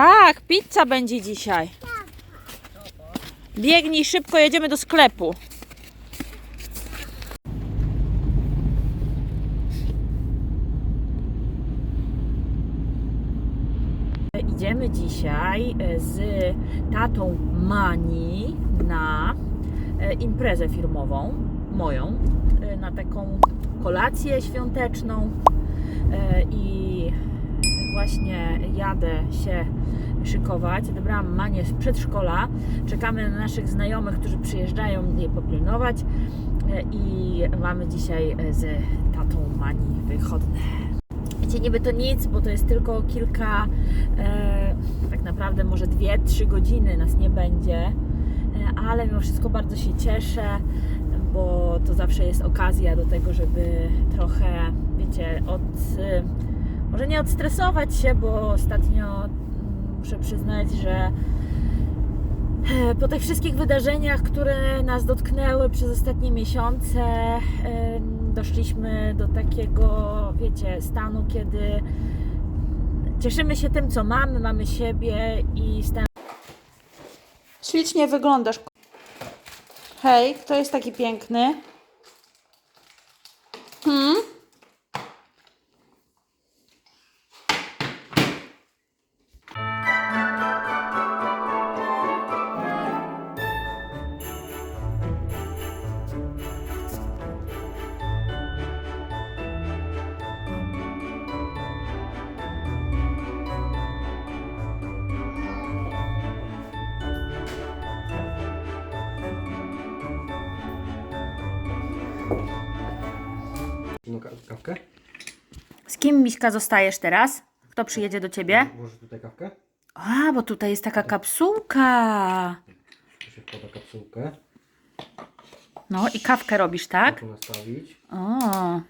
Tak, pizza będzie dzisiaj. Biegnij szybko, jedziemy do sklepu. Idziemy dzisiaj e, z tatą Mani na e, imprezę firmową, moją, e, na taką kolację świąteczną i właśnie jadę się szykować. Odebrałam Manię z przedszkola. Czekamy na naszych znajomych, którzy przyjeżdżają je popilnować E, i mamy dzisiaj e, z tatą Mani wychodne. Wiecie, niby to nic, bo to jest tylko kilka, e, tak naprawdę może dwie, trzy godziny nas nie będzie, e, ale mimo wszystko bardzo się cieszę, bo to zawsze jest okazja do tego, żeby trochę, wiecie, od, może nie odstresować się, bo ostatnio mm, muszę przyznać, że E, po tych wszystkich wydarzeniach, które nas dotknęły przez ostatnie miesiące, doszliśmy do takiego, wiecie, stanu, kiedy cieszymy się tym, co mamy, mamy siebie i stan... Ślicznie wyglądasz. Hej, kto jest taki piękny? No ka- kawkę? Z kim, Miśka, zostajesz teraz? Kto przyjedzie do ciebie? Włożysz tutaj kawkę? A, bo tutaj jest taka kapsułka. Tu się wkłada kapsułkę. No i kawkę robisz, tak? Tu nastawić. O,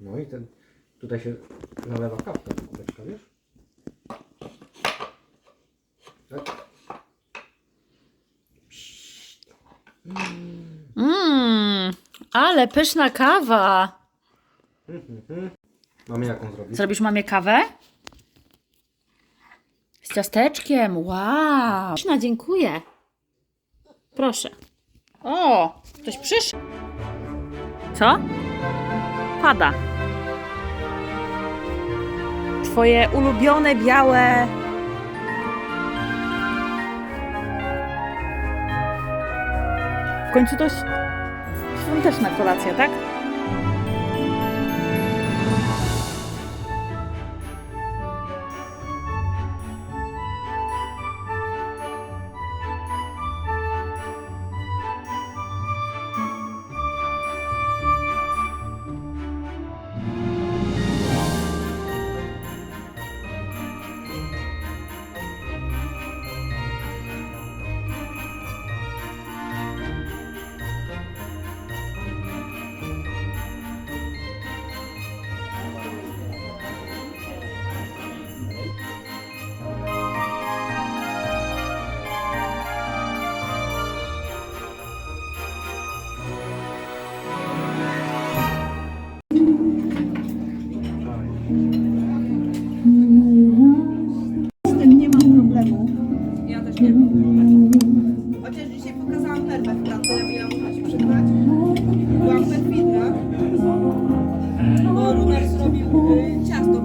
No i ten, tutaj się nalewa kawka do kubeczka, wiesz? Tak? mmm, ale pyszna kawa. Mamy jaką zrobić? Zrobisz mamie kawę? Z ciasteczkiem, wow. Pyszna, dziękuję. Proszę. O, ktoś przyszedł. Co? Pada. Twoje ulubione białe W końcu to jest świąteczna kolacja, tak? ogniem. Chociaż dzisiaj pokazałam perwę w pracy, ja muszę się przyznać. Byłam perfidna, bo Runar zrobił y, ciasto